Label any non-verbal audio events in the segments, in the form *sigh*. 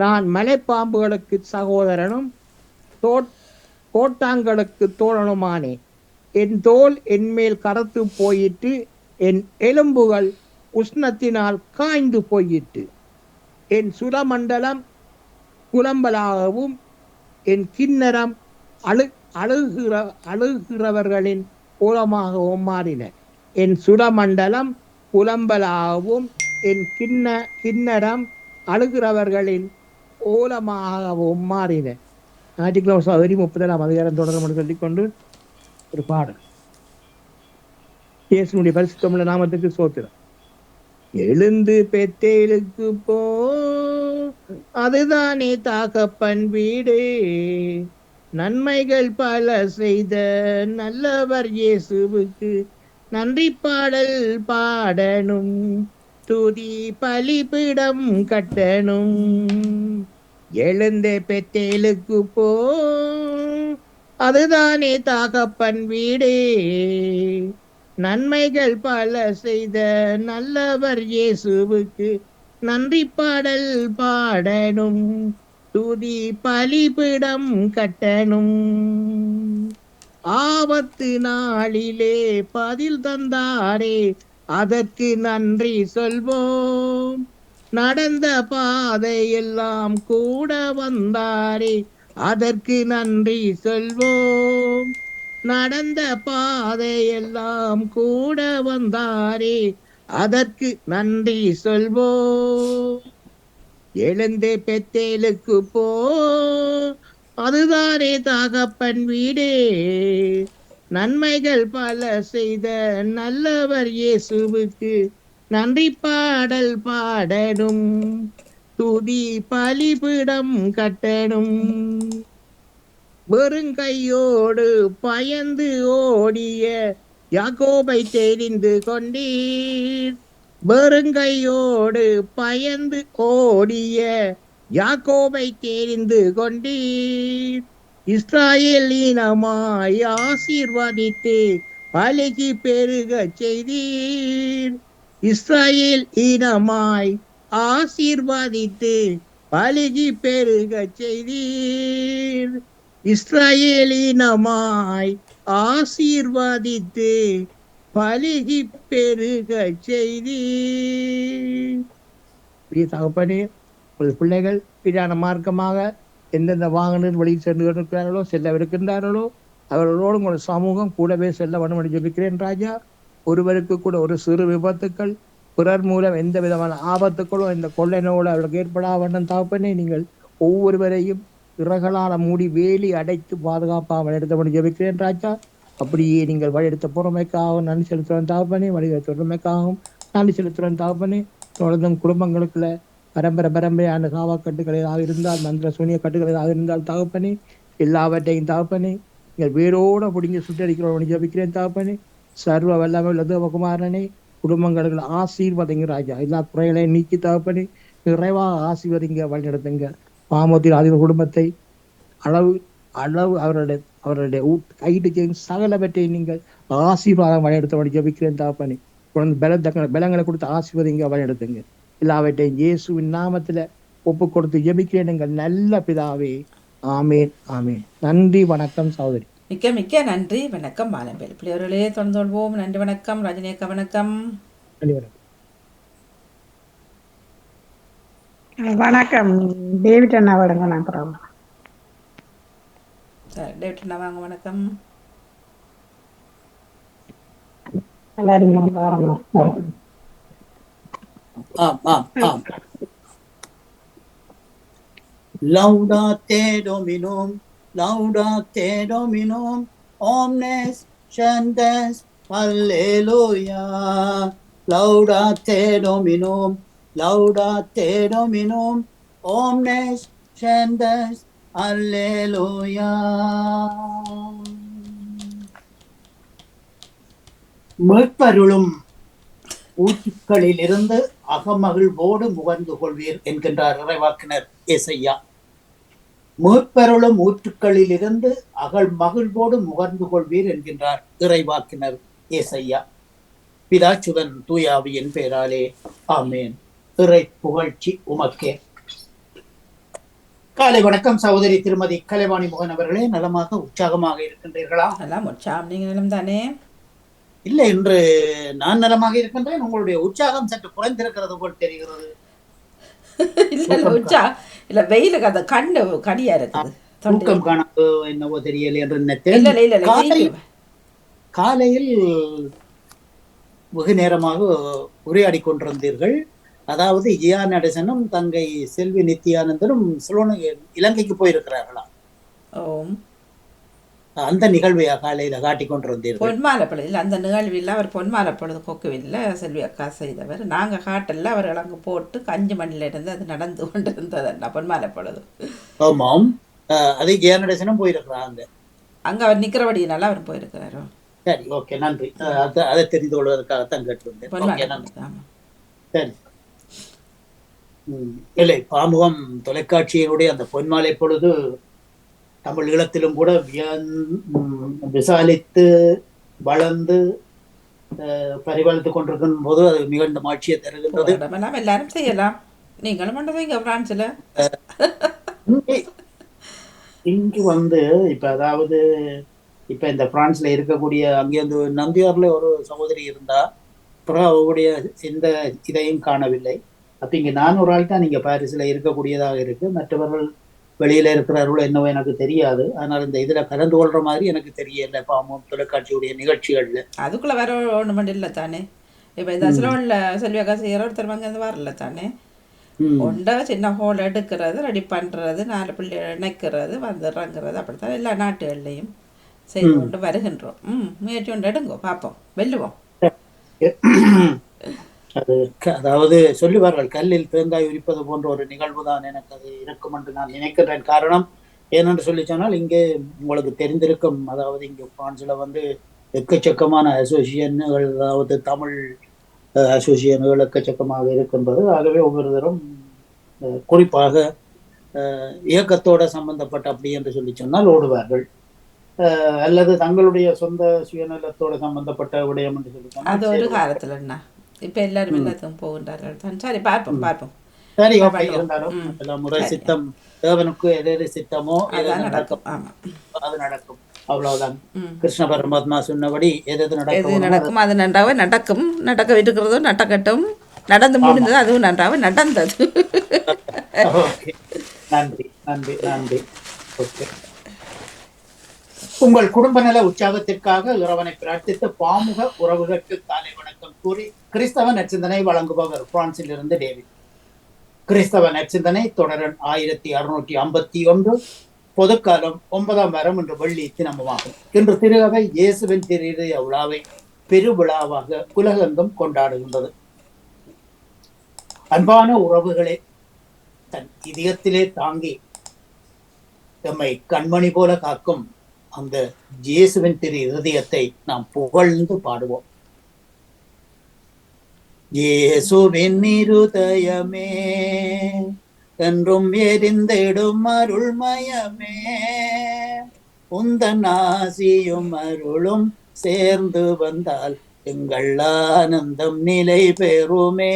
நான் மலைப்பாம்புகளுக்கு சகோதரனும் தோட் கோட்டாங்களுக்கு தோழனுமானேன் என் தோல் என்மேல் கரத்து போயிற்று என் எலும்புகள் உஷ்ணத்தினால் காய்ந்து போயிற்று. என் சுரமண்டலம் குலம்பலாகவும் என் கிண்ணறம் அழு அழுகிற அழுகிறவர்களின் ஓலமாகவும் மாறின. என் சுரமண்டலம் புலம்பலாகவும் என் கிண்ண கிண்ணறம் அழுகிறவர்களின் ஓலமாகவும் மாறின. ஞாயிற்றுக்கிழமை சகோதரி முப்பதாம் அதிகாரம் தொடரும் சொல்லிக்கொண்டு ஒரு பாடல். இயேசுனுடைய பரிசுத்தமுள்ள நாமத்துக்கு சோத்திரம். எழுந்து பெத்தேலுக்கு போ அதுதானே தாகப்பன் வீடு. நன்மைகள் பல செய்த நல்லவர் இயேசுவுக்கு நன்றி பாடல் பாடணும். துதி பலிபிடம் கட்டணும். எழுந்த பெத்தேலுக்கு போ. அதுதானே தாகப்பன் வீடு. நன்மைகள் பல செய்த நல்லவர் இயேசுவுக்கு நன்றி பாடல் பாடணும். துதி பலிபிடம் கட்டணும். ஆபத்து நாளிலே பதில் தந்தாரே அதற்கு நன்றி சொல்வோம். நடந்த பாதையெல்லாம் கூட வந்தாரே. அதற்கு நன்றி சொல்வோம். நடந்த பாதையெல்லாம் கூட வந்தாரே. அதற்கு நன்றி சொல்வோம். எழுந்து பெத்தேலுக்கு போ. அதுதானே தாகப்பன் வீடே. நன்மைகள் பல செய்த நல்லவர் இயேசுவுக்கு. நன்றி பாடல் பாடணும். துதி பலிபிடம் கட்டணும். வெறுங்கையோடு பயந்து ஓடிய யாக்கோபை தெரிந்து கொண்டீர். வெறுங்கையோடு பயந்து ஓடிய யாக்கோபை தெரிந்து கொண்டீர். இஸ்ராயேல் இனமாய் ஆசீர்வதித்து பழகி பெருக செய்தீர். இஸ்ராயேல் இனமாய் ஆசீர்வாதித்து பழுகி பெருக செய்தீர். இஸ்ரேலினமாய் ஆசீர்வாதித்து பலிகி பெருக செய்தி பிரிய தகப்பனே உங்கள் பிள்ளைகள் பிரியான மார்க்கமாக எந்தெந்த வாகனம் வழி சென்று இருக்கிறார்களோ செல்லவிருக்கின்றார்களோ அவர்களோடு உங்கள் சமூகம் கூடவே செல்ல வேண்டும் என்று சொல்லிக்கிறேன் ராஜா. ஒருவருக்கு கூட ஒரு சிறு விபத்துக்கள் பிறர் மூலம் எந்த விதமான ஆபத்துக்களோ இந்த கொள்ளை நோடு அவர்களுக்கு ஏற்படா வேண்டும் தாப்பனே நீங்கள் ஒவ்வொருவரையும் இறகலால மூடி வேலி அடைத்து பாதுகாப்பாக வழிநடத்த ஜெபிக்கிறேன் ராஜா. அப்படியே நீங்கள் வழியெடுத்த பொறுமைக்காகவும் நன்றி செலுத்துறோம் தாப்பனே வழிநடத்த பொறுமைக்காகவும் நன்றி செலுத்துறோம் தாப்பனே தொடர்ந்தும் குடும்பங்களுக்குள்ள பரம்பரை பரம்பரையான காவாக்கட்டுகள் ஏதாவது இருந்தால் மந்திர சூனிய கட்டுகள் ஏதாவது இருந்தால் தகப்பனே எல்லாவற்றையும் தகப்பனே நீங்கள் வேரோட பிடிங்க சுட்டடிக்கிறோம் ஜபிக்கிறேன் தகப்பனே. சர்வ வல்லமை தேவகுமாரனே குடும்பங்களுக்கு ஆசீர்வதிங்க ராஜா எல்லா குறைகளையும் நீக்கி தகப்பனே நிறைவாக ஆசீர்வதிங்க வழிநடத்துங்க பாமோத்தின் அதிக குடும்பத்தை அளவு அளவு அவருடைய அவருடைய கைட்டு சகலவற்றை நீங்கள் ஆசீர்வாதம் வழிநடத்த ஜபிக்கிறேன் தாப்பனி குழந்தை பல பலங்களை கொடுத்து ஆசீர்வதிங்க வழிநடத்துங்க எல்லாவற்றையும் இயேசுவின் நாமத்தில் ஒப்பு கொடுத்து ஜபிக்கிறேன் எங்கள் நல்ல பிதாவே ஆமேன் ஆமேன் நன்றி வணக்கம் சகோதரி மிக்க மிக்க நன்றி. வணக்கம் பாலம்பேல் பிள்ளையர்களே தொடர்ந்து கொள்வோம். நன்றி வணக்கம். ரஜினியக்கா வணக்கம். வணக்கம். வணக்கம். டேவிட் அண்ணா வணக்கம் நான் சரி டேவிட் அண்ணா வாங்க வணக்கம். Laudate Dominum, laudate Dominum, omnes gentes, alleluia. Laudate Dominum, laudate Dominum, omnes gentes, alleluia. மீட்பருளும் ஊற்றுக்களிலிருந்து அகமகிழ்வோடு முகர்ந்து கொள்வீர் என்கின்றார் இறைவாக்கினர் ஏசையா மீட்பருளும் ஊற்றுக்களிலிருந்து அகல் மகிழ்வோடு முகர்ந்து கொள்வீர் என்கின்றார் இறைவாக்கினர் ஏசையா. பிதாச்சுதன் தூயாவியின் பெயராலே ஆமேன். இறை புகழ்ச்சி உமக்கே. காலை வணக்கம் சகோதரி திருமதி கலைவாணி மோகன் அவர்களே நலமாக உற்சாகமாக இருக்கின்றீர்களா? எல்லாம் உற்சாகம். நீங்கள் நிலம் தானே? இல்லை இன்று நான் நலமாக இருக்கின்றேன். உங்களுடைய உற்சாகம் சற்று குறைந்திருக்கிறது போல் தெரிகிறது. *laughs* இல்ல வெயிலுக்கு அந்த கண்ணு கடியா இருக்குது. தூக்கம் என்னவோ தெரியல என்று வெயில். காலையில் வெகு நேரமாக உரையாடி கொண்டிருந்தீர்கள். அதாவது ஜியா நடேசனும் தங்கை செல்வி நித்யானந்தனும் சிலோனு இலங்கைக்கு போயிருக்கிறார்களா அந்த நிகழ்வை காலையில காட்டிக் கொண்டிருந்தீர்கள் பொன்மாலை பொழுது இல்லை அந்த நிகழ்வில் அவர் பொன்மாலை பொழுது கொக்குவில்ல. செல்வி அக்கா செய்தவர். நாங்கள் காட்டில் அவர்கள் அங்கே போட்டு அஞ்சு மணில இருந்து அது நடந்து கொண்டு இருந்ததுண்ணா பொன்மாலை பொழுது. ஆமாம். அதே ஜியா நடேசனும் போயிருக்கிறாங்க அங்கே அவர் நிற்கிறபடியினால அவர் போயிருக்கிறாரோ? சரி ஓகே நன்றி. அது- அதை தெரிந்து கொள்வதற்காகத்தான் கேட்டிருந்தேன் சரி. இல்லை பாமுகம் தொலைக்காட்சியினுடைய அந்த பொன்மாலை பொழுது தமிழ் ஈழத்திலும் கூட விசாலித்து வளர்ந்து பரிபாலித்துக் கொண்டிருக்கும் போது அது மிகுந்த மகிழ்ச்சியை தருகின்றது. எல்லாரும் செய்யலாம். நீங்களும் பண்ணுறது இங்கே பிரான்ஸில் இங்கே வந்து இப்ப அதாவது இப்ப இந்த பிரான்ஸ்ல இருக்கக்கூடிய அங்கே வந்து நந்தியார்ல ஒரு சகோதரி இருந்தா அப்புறம் அவருடைய எந்த இதையும் காணவில்லை. அப்ப இங்க நான் ஒரு ஆள் தான் இங்க பாரிஸ்ல இருக்கக்கூடியதாக இருக்கு. மற்றவர்கள் வெளியில இருக்கிறார்களோ என்னவோ எனக்கு தெரியாது. ஆனால் இந்த இதுல கலந்து கொள்ற மாதிரி எனக்கு தெரியல. பாமம் தொலைக்காட்சியுடைய நிகழ்ச்சிகள்ல. அதுக்குள்ளே வர ஒன்று மட்டும் இல்லை தானே? இப்போ இந்த சிலோனில் செல்வி அக்கா செய்கிற ஒருத்தர் வந்து வரல தானே. உண்டை சின்ன ஹோல் எடுக்கிறது ரெடி பண்ணுறது நாலு பிள்ளை இணைக்கிறது வந்துடுறங்கிறது அப்படித்தான் எல்லா நாட்டுகள்லையும் செய்து கொண்டு வருகின்றோம். ம் முயற்சி கொண்டு எடுங்கோ பார்ப்போம் வெல்லுவோம். அது அதாவது சொல்லுவார்கள் கல்லில் தேங்காய் உரிப்பது போன்ற ஒரு நிகழ்வு தான் எனக்கு அது இருக்கும் என்று நான் நினைக்கிறேன். காரணம் ஏனென்று சொல்லி சொன்னால் இங்கே உங்களுக்கு தெரிந்திருக்கும் அதாவது இங்கே பிரான்ஸ்ல வந்து எக்கச்சக்கமான அசோசியேஷன்கள் அதாவது தமிழ் அஹ், அசோசியேஷன்கள் எக்கச்சக்கமாக இருக்கின்றது. ஆகவே ஒவ்வொருத்தரும் குறிப்பாக இயக்கத்தோட சம்பந்தப்பட்ட அப்படி என்று சொல்லி சொன்னால் ஓடுவார்கள். அல்லது தங்களுடைய சொந்த சுயநலத்தோட சம்பந்தப்பட்ட விடயம் என்று சொல்லி சொன்னால் அது ஒரு. காலத்தில் இப்போ எல்லாரும் எல்லாத்துக்கும் போகின்றார்கள் தான் சரி பார்ப்போம் பார்ப்போம் சரி ஓகே. இருந்தாலும் முறை சித்தம் தேவனுக்கு எது சித்தமோ எது நடக்கும் அது நடக்கும் அவ்வளவுதான் கிருஷ்ண பரமாத்மா சொன்னபடி எது எது நடக்கும் நடக்கும் அது நன்றாக நடக்கும் நடக்க இருக்கிறதும் நடக்கட்டும் நடந்து முடிந்தது அதுவும் நன்றாக நடந்தது நன்றி நன்றி நன்றி ஓகே உங்கள் குடும்ப நல உற்சாகத்திற்காக இறைவனை பிரார்த்தித்து பாமுக உறவுகளுக்கு காலை வணக்கம் கூறி கிறிஸ்தவ நற்சிந்தனை வழங்குபவர் பிரான்சில் இருந்து டேவிட். கிறிஸ்தவ நற்சிந்தனை தொடரன் ஆயிரத்தி அறுநூற்றி ஐம்பத்தி ஒன்று பொதுக்காலம் ஒன்பதாம் வாரம் இன்று வெள்ளி தினமுமாகும். இன்று திருகவை இயேசுவின் திருதய விழாவை பெருவிழாவாக உலகெங்கும் கொண்டாடுகின்றது. அன்பான உறவுகளே தன் இதயத்திலே தாங்கி எம்மை கண்மணி போல காக்கும் அந்த இயேசுவின் திரு இருதயத்தை நாம் புகழ்ந்து பாடுவோம். இயேசுவின் இருதயமே என்றும் எரிந்திடும் அருள்மயமே. உந்தன் ஆசியும் அருளும் சேர்ந்து வந்தால் எங்கள் ஆனந்தம் நிலை பெறுமே.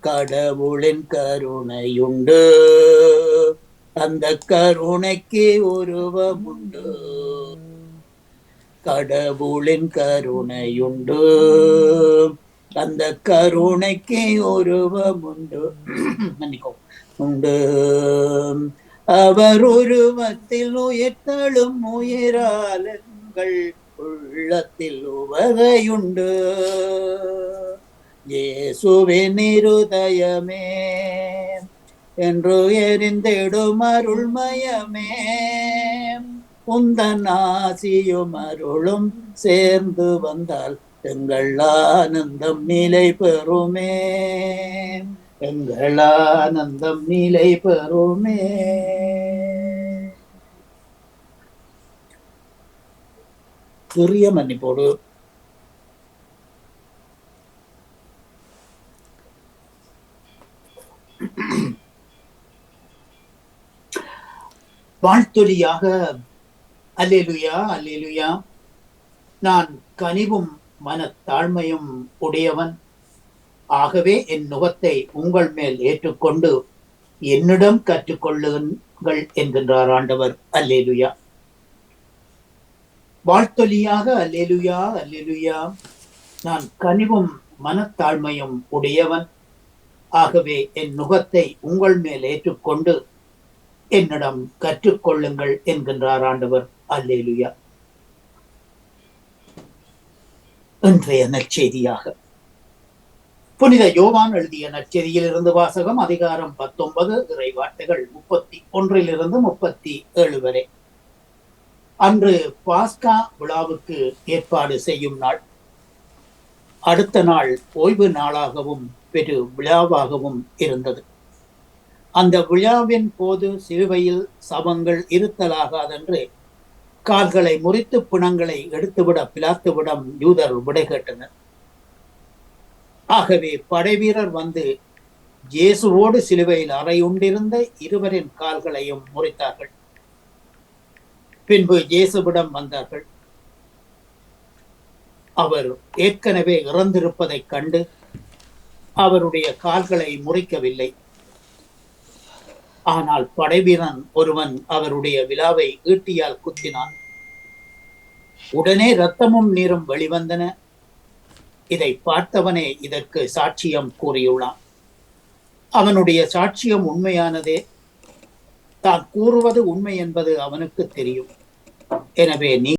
கடவுளின் கருணையுண்டு. அந்த கருணைக்கு உருவமுண்டு. கடவுளின் கருணையுண்டு. அந்த கருணைக்கு உருவமுண்டு. மன்னிக்கோ. உண்டு. அவர் உருவத்தில் உயிர்த்தழும் உயிராலங்கள் உள்ளத்தில் உவகையுண்டு. இயேசுவின் இருதயமே. என்று எரிந்திடும் அருள்மயமே. உந்தன் ஆசியும் அருளும் சேர்ந்து வந்தால் எங்கள் ஆனந்தம் நிலை பெறுமே. எங்கள் ஆனந்தம் நிலை பெறுமே. சிறிய மன்னிப்போடு. வாழ்த்தொலியாக அல்லேலுயா அல்லேலுயா. நான் கனிவும் மனத்தாழ்மையும் உடையவன். ஆகவே என் நுகத்தை உங்கள் மேல் ஏற்றுக்கொண்டு என்னிடம் கற்றுக்கொள்ளுங்கள் என்கின்றார் ஆண்டவர். அல்லேலுயா. வாழ்த்தொலியாக அல்லேலுயா அல்லேலுயா. நான் கனிவும் மனத்தாழ்மையும் உடையவன். ஆகவே என் நுகத்தை உங்கள் மேல் ஏற்றுக்கொண்டு என்னிடம் கற்றுக்கொள்ளுங்கள் என்கின்றார் ஆண்டவர். அல்லேலுயா. இன்றைய நற்செய்தியாக. புனித யோவான் எழுதிய நற்செய்தியில் இருந்து வாசகம் அதிகாரம் பத்தொன்பது இறைவாட்டுகள் முப்பத்தி ஒன்றிலிருந்து முப்பத்தி ஏழு வரை. அன்று பாஸ்கா விழாவுக்கு ஏற்பாடு செய்யும் நாள். அடுத்த நாள் ஓய்வு நாளாகவும் பெரு விழாவாகவும் இருந்தது. அந்த விழாவின் போது சிலுவையில் சவங்கள் இருத்தலாகாதென்று கால்களை முறித்து பிணங்களை எடுத்துவிட பிலாத்துவிடம் யூதர் விடை கேட்டனர். ஆகவே படைவீரர் வந்து இயேசுவோடு சிலுவையில் அறையுண்டிருந்த இருவரின் கால்களையும் முறித்தார்கள். பின்பு இயேசுவிடம் வந்தார்கள். அவர் ஏற்கனவே இறந்திருப்பதைக் கண்டு அவருடைய கால்களை முறிக்கவில்லை. ஆனால் படைவீரன் ஒருவன் அவருடைய விழாவை ஈட்டியால் குத்தினான். உடனே இரத்தமும் நீரும் வெளிவந்தன. இதை பார்த்தவனே இதற்கு சாட்சியம் கூறியுள்ளான். அவனுடைய சாட்சியம் உண்மையானதே. தான் கூறுவது உண்மை என்பது அவனுக்கு தெரியும். எனவே நீ